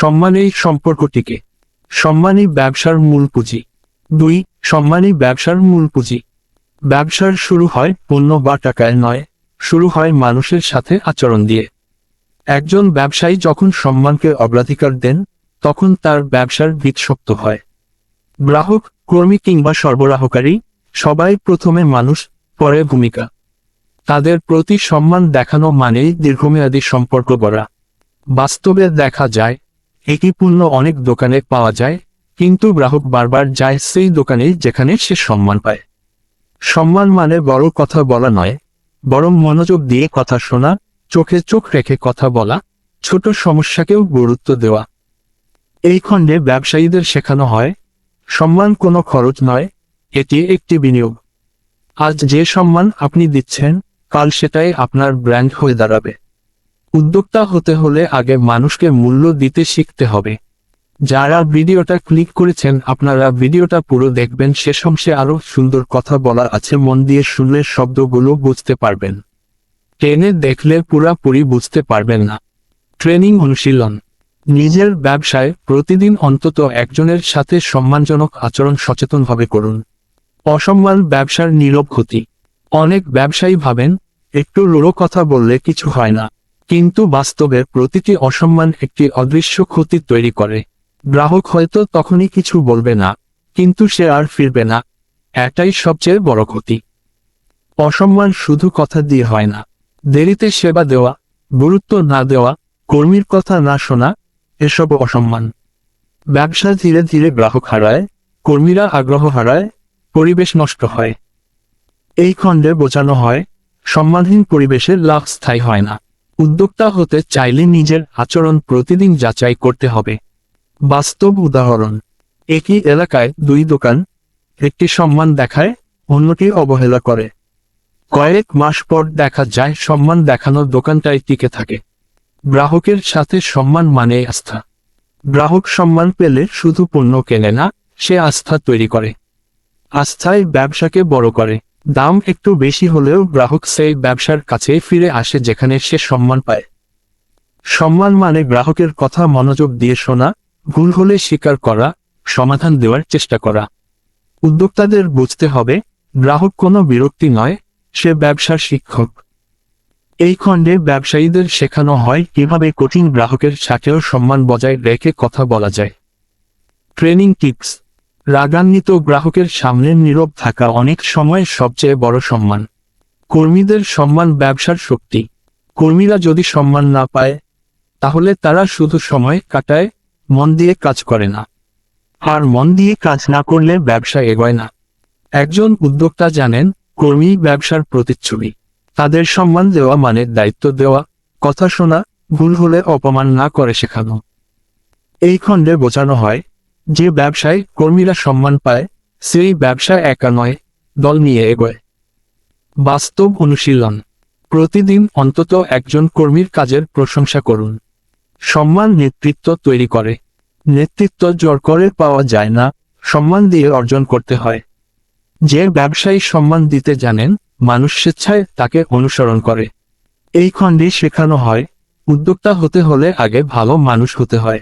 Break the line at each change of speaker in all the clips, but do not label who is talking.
সম্মানেই সম্পর্কটিকে। সম্মানই ব্যবসার মূল পুঁজি। দুই, সম্মানই ব্যবসার মূল পুঁজি। ব্যবসার শুরু হয় পণ্য বা টাকায় নয়, শুরু হয় মানুষের সাথে আচরণ দিয়ে। একজন ব্যবসায়ী যখন সম্মানকে অগ্রাধিকার দেন, তখন তার ব্যবসার ভিত হয়। গ্রাহক, কর্মী কিংবা সরবরাহকারী, সবাই প্রথমে মানুষ, পরে ভূমিকা। তাদের প্রতি সম্মান দেখানো মানেই দীর্ঘমেয়াদী সম্পর্ক গড়া। বাস্তবে দেখা যায় একই পণ্য অনেক দোকানে পাওয়া যায়, কিন্তু গ্রাহক বারবার যায় সেই দোকানে যেখানে সে সম্মান পায়। সম্মান মানে বড় কথা বলা নয়, বরং মনোযোগ দিয়ে কথা শোনা, চোখে চোখ রেখে কথা বলা, ছোট সমস্যাকেও গুরুত্ব দেওয়া। এই খণ্ডে ব্যবসায়ীদের শেখানো হয়, সম্মান কোনো খরচ নয়, এটি একটি বিনিয়োগ। আজ যে সম্মান আপনি দিচ্ছেন, কাল সেটাই আপনার ব্র্যান্ড হয়ে দাঁড়াবে। উদ্যোক্তা হতে হলে আগে মানুষকে মূল্য দিতে শিখতে হবে। যারা ভিডিওটা ক্লিক করেছেন, আপনারা ভিডিওটা পুরো দেখবেন, শেষ অংশে আরও সুন্দর কথা বলা আছে, মন দিয়ে শুনলে শব্দগুলো বুঝতে পারবেন। ট্রেনে দেখলে পুরাপুরি বুঝতে পারবেন না। ট্রেনিং অনুশীলন। নিজের ব্যবসায় প্রতিদিন অন্তত একজনের সাথে সম্মানজনক আচরণ সচেতনভাবে করুন। অসম্মান ব্যবসার নীরব ক্ষতি। অনেক ব্যবসায়ী ভাবেন, একটু রোড়ো কথা বললে কিছু হয় না। কিন্তু বাস্তবের প্রতিটি অসম্মান একটি অদৃশ্য ক্ষতি তৈরি করে। গ্রাহক হয়তো তখনই কিছু বলবে না, কিন্তু সে আর ফিরবে না। এটাই সবচেয়ে বড় ক্ষতি। অসম্মান শুধু কথা দিয়ে হয় না। দেরিতে সেবা দেওয়া, গুরুত্ব না দেওয়া, কর্মীর কথা না শোনা, এসব অসম্মান। ব্যবসা ধীরে ধীরে গ্রাহক হারায়, কর্মীরা আগ্রহ হারায়, পরিবেশ নষ্ট হয়। এই খণ্ডে বোঝানো হয়, সম্মানহীন পরিবেশের লাভ স্থায়ী হয় না। উদ্যোক্তা হতে চাইলে নিজের আচরণ প্রতিদিন যাচাই করতে হবে। বাস্তব উদাহরণ, একই এলাকায় দুই দোকান, একটি সম্মান দেখায়, অন্যটি অবহেলা করে। কয়েক মাস পর দেখা যায় সম্মান দেখানোর দোকানটাই টিকে থাকে। গ্রাহকের সাথে সম্মান মানে আস্থা। গ্রাহক সম্মান পেলে শুধু পণ্য কেনে না, সে আস্থা তৈরি করে। আস্থায় ব্যবসাকে বড় করে। দাম একটু বেশি হলেও গ্রাহক সেই ব্যবসার কাছে ফিরে আসে যেখানে সে সম্মান পায়। সম্মান মানে গ্রাহকের কথা মনোযোগ দিয়ে শোনা, ভুল হলে স্বীকার করা, সমাধান দেওয়ার চেষ্টা করা। উদ্যোক্তাদের বুঝতে হবে, গ্রাহক কোনো বিরক্তি নয়, সে ব্যবসার শিক্ষক। এই খণ্ডে ব্যবসায়ীদের শেখানো হয় কীভাবে কঠিন গ্রাহকের সাথেও সম্মান বজায় রেখে কথা বলা যায়। Training tips. রাগান্বিত গ্রাহকের সামনে নীরব থাকা অনেক সময় সবচেয়ে বড় সম্মান। কর্মীদের সম্মান ব্যবসার শক্তি। কর্মীরা যদি সম্মান না পায়, তাহলে তারা শুধু সময় কাটায়, মন দিয়ে কাজ করে না। আর মন দিয়ে কাজ না করলে ব্যবসা এগোয় না। একজন উদ্যোক্তা জানেন, কর্মী ব্যবসার প্রতিচ্ছবি। তাদের সম্মান দেওয়া মানে দায়িত্ব দেওয়া, কথা শোনা, ভুল হলে অপমান না করে শেখানো। এই খণ্ডে বোঝানো হয় যে ব্যবসায় কর্মীরা সম্মান পায়, সেই ব্যবসা একা নয়, দল নিয়ে এগোয়। বাস্তব অনুশীলন। প্রতিদিন অন্তত একজন কর্মীর কাজের প্রশংসা করুন। সম্মান নেতৃত্ব তৈরি করে। নেতৃত্ব জোর করে পাওয়া যায় না, সম্মান দিয়ে অর্জন করতে হয়। যে ব্যবসায়ী সম্মান দিতে জানেন, মানুষ স্বেচ্ছায় তাকে অনুসরণ করে। এই খণ্ডে শেখানো হয়, উদ্যোক্তা হতে হলে আগে ভালো মানুষ হতে হয়।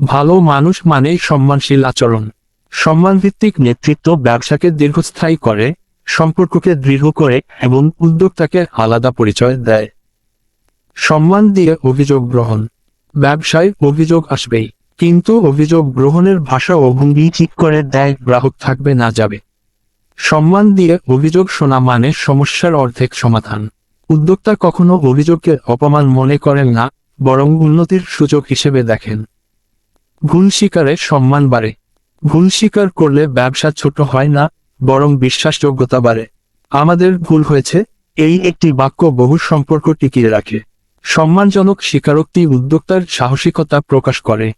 ভালো মানুষ মানেই সম্মানশীল আচরণ। সম্মানভিত্তিক নেতৃত্ব ব্যবসাকে দীর্ঘস্থায়ী করে, সম্পর্ককে দৃঢ় করে এবং উদ্যোক্তাকে আলাদা পরিচয় দেয়। সম্মান দিয়ে অভিযোগ গ্রহণ। ব্যবসায় অভিযোগ আসবেই, কিন্তু অভিযোগ গ্রহণের ভাষা ও ভঙ্গি ঠিক করে দেয় গ্রাহক থাকবে না যাবে। সম্মান দিয়ে অভিযোগ শোনা মানে সমস্যার অর্ধেক সমাধান। উদ্যোক্তা কখনো অভিযোগকে অপমান মনে করেন না, বরং উন্নতির সুযোগ হিসেবে দেখেন। ভুল স্বীকারে সম্মান বাড়ে। ভুল স্বীকার করলে ব্যবসা ছোট হয় না, বরং বিশ্বাসযোগ্যতা বাড়ে। আমাদের ভুল হয়েছে, এই একটি বাক্য বহু সম্পর্ক টিকিয়ে রাখে। সম্মানজনক স্বীকারোক্তি উদ্যোক্তার সাহসিকতা প্রকাশ করে।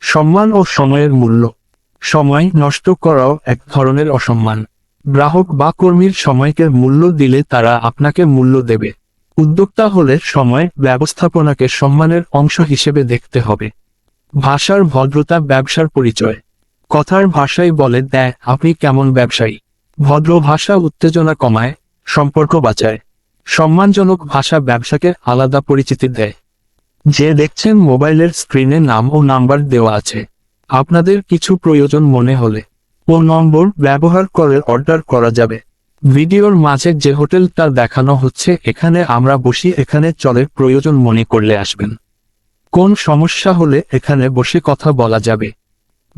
সম্মান ও সময়ের মূল্য। সময় নষ্ট করাও এক ধরনের অসম্মান। গ্রাহক বা কর্মীর সময়কে মূল্য দিলে তারা আপনাকে মূল্য দেবে। উদ্যোক্তা হলে সময় ব্যবস্থাপনাকে সম্মানের অংশ হিসেবে দেখতে হবে। ভাষার ভদ্রতা, ব্যবসার পরিচয়। কথার ভাষাই বলে দেয় আপনি কেমন ব্যবসায়ী? ভদ্র ভাষা উত্তেজনা কমায়, সম্পর্ক বাঁচায়। সম্মানজনক ভাষা ব্যবসাকে আলাদা পরিচিতি দেয়। যে দেখছেন মোবাইলের স্ক্রিনে নাম ও নাম্বার দেওয়া আছে। আপনাদের কিছু প্রয়োজন মনে হলে ও নম্বর ব্যবহার করে অর্ডার করা যাবে। ভিডিওর মাঝে যে হোটেলটা দেখানো হচ্ছে, এখানে আমরা বসি, এখানে চলে প্রয়োজন মনে করলে আসবেন। কোন সমস্যা হলে এখানে বসে কথা বলা যাবে?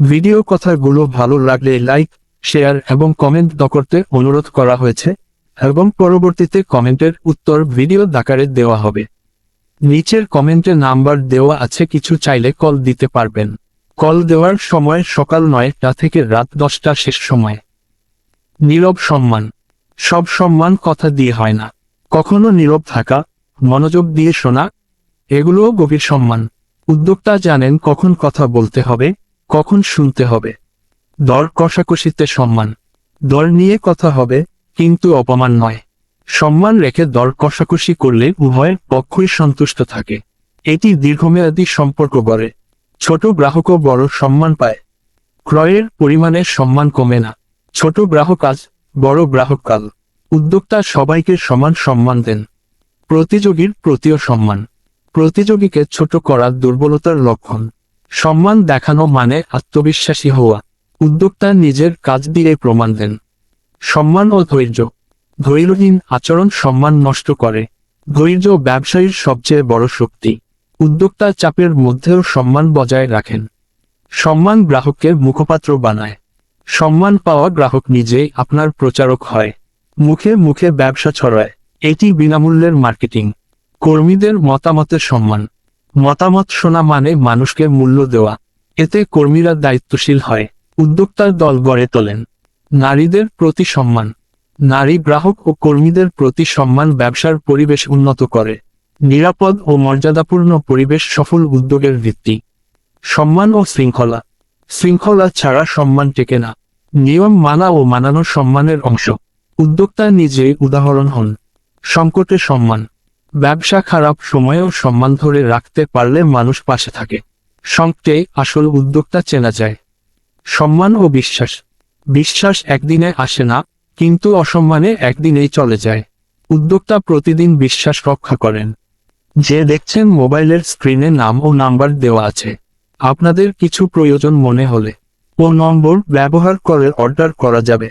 ভিডিও কথাগুলো ভালো লাগলে লাইক, শেয়ার এবং কমেন্ট করতে অনুরোধ করা হয়েছে এবং পরবর্তীতে কমেন্টের উত্তর ভিডিও দাকারে দেওয়া হবে। নিচের কমেন্টে নাম্বার দেওয়া আছে, কিছু চাইলে কল দিতে পারবেন। কল দেওয়ার সময় সকাল নয়টা থেকে রাত দশটা শেষ সময়। নীরব সম্মান। সব সম্মান কথা দিয়ে হয় না। কখনো নীরব থাকা, মনোযোগ দিয়ে শোনা এগুলোও গভীর সম্মান। উদ্যোক্তা জানেন কখন কথা বলতে হবে, কখন শুনতে হবে। দর কষাকষিতে সম্মান। দর নিয়ে কথা হবে, কিন্তু অপমান নয়। সম্মান রেখে দর কষাকষি করলে উভয়ের পক্ষই সন্তুষ্ট থাকে। এটি দীর্ঘমেয়াদী সম্পর্ক গড়ে। ছোট গ্রাহকও বড় সম্মান পায়। ক্রয়ের পরিমাণে সম্মান কমে না। ছোট গ্রাহক আজ, বড় গ্রাহক কাল। উদ্যোক্তা সবাইকে সমান সম্মান দেন। প্রতিযোগীর প্রতিও সম্মান। প্রতিযোগীকে ছোট করা দুর্বলতার লক্ষণ। সম্মান দেখানো মানে আত্মবিশ্বাসী হওয়া। উদ্যোক্তা নিজের কাজ দিয়ে প্রমাণ দেন। সম্মান ও ধৈর্য। ধৈর্যহীন আচরণ সম্মান নষ্ট করে। ধৈর্য ব্যবসায়ীর সবচেয়ে বড় শক্তি। উদ্যোক্তা চাপের মধ্যেও সম্মান বজায় রাখেন। সম্মান গ্রাহককে মুখপাত্র বানায়। সম্মান পাওয়া গ্রাহক নিজেই আপনার প্রচারক হয়। মুখে মুখে ব্যবসা ছড়ায়। এটি বিনামূল্যের মার্কেটিং। কর্মীদের মতামতের সম্মান। মতামত শোনা মানে মানুষকে মূল্য দেওয়া। এতে কর্মীরা দায়িত্বশীল হয়। উদ্যোক্তার দল গড়ে তোলেন। নারীদের প্রতি সম্মান। নারী গ্রাহক ও কর্মীদের প্রতি সম্মান ব্যবসার পরিবেশ উন্নত করে। নিরাপদ ও মর্যাদাপূর্ণ পরিবেশ সফল উদ্যোগের ভিত্তি। সম্মান ও শৃঙ্খলা। শৃঙ্খলা ছাড়া সম্মান টেকে না। নিয়ম মানা ও মানানো সম্মানের অংশ। উদ্যোক্তা নিজেই উদাহরণ হন। সংকটে সম্মান। ব্যবসা খারাপ সময়েও সম্মান ধরে রাখতে পারলে মানুষ পাশে থাকে। সঙ্গে আসল উদ্যোক্তা চেনা যায়। সম্মান ও বিশ্বাস। বিশ্বাস একদিনে আসে না, কিন্তু অসম্মানে একদিনেই চলে যায়। উদ্যোক্তা প্রতিদিন বিশ্বাস রক্ষা করেন। যে দেখছেন মোবাইলের স্ক্রিনে নাম ও নাম্বার দেওয়া আছে। আপনাদের কিছু প্রয়োজন মনে হলে ও নম্বর ব্যবহার করে অর্ডার করা যাবে।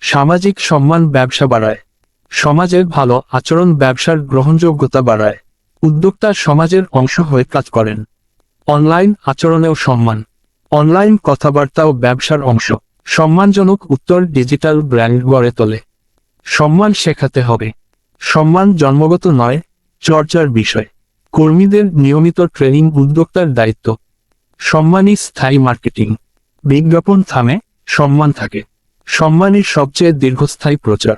সামাজিক সম্মান ব্যবসা বাড়ায়। সমাজের ভালো আচরণ ব্যবসার গ্রহণযোগ্যতা বাড়ায়। উদ্যোক্তা সমাজের অংশ হয়ে কাজ করেন। অনলাইন আচরণেও সম্মান। অনলাইন কথাবার্তা ও ব্যবসার অংশ। সম্মানজনক উত্তর ডিজিটাল ব্র্যান্ড গড়ে তোলে। সম্মান শেখাতে হবে। সম্মান জন্মগত নয়, চর্চার বিষয়। কর্মীদের নিয়মিত ট্রেনিং উদ্যোক্তার দায়িত্ব। সম্মানই স্থায়ী মার্কেটিং। বিজ্ঞাপন থামে, সম্মান থাকে। সম্মানই সবচেয়ে দীর্ঘস্থায়ী প্রচার।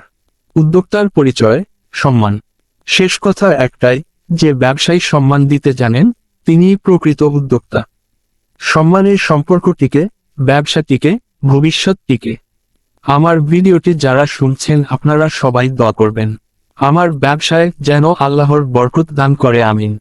উদ্যোক্তার পরিচয়, সম্মান। শেষ কথা একটাই, যে ব্যবসায়ী সম্মান দিতে জানেন, তিনিই প্রকৃত উদ্যোক্তা। সম্মানের সম্পর্কটিকে, ব্যবসাটিকে, ভবিষ্যৎটিকে। আমার ভিডিওটি যারা শুনছেন আপনারা সবাই দোয়া করবেন। আমার ব্যবসায় যেন আল্লাহর বরকত দান করে, আমিন।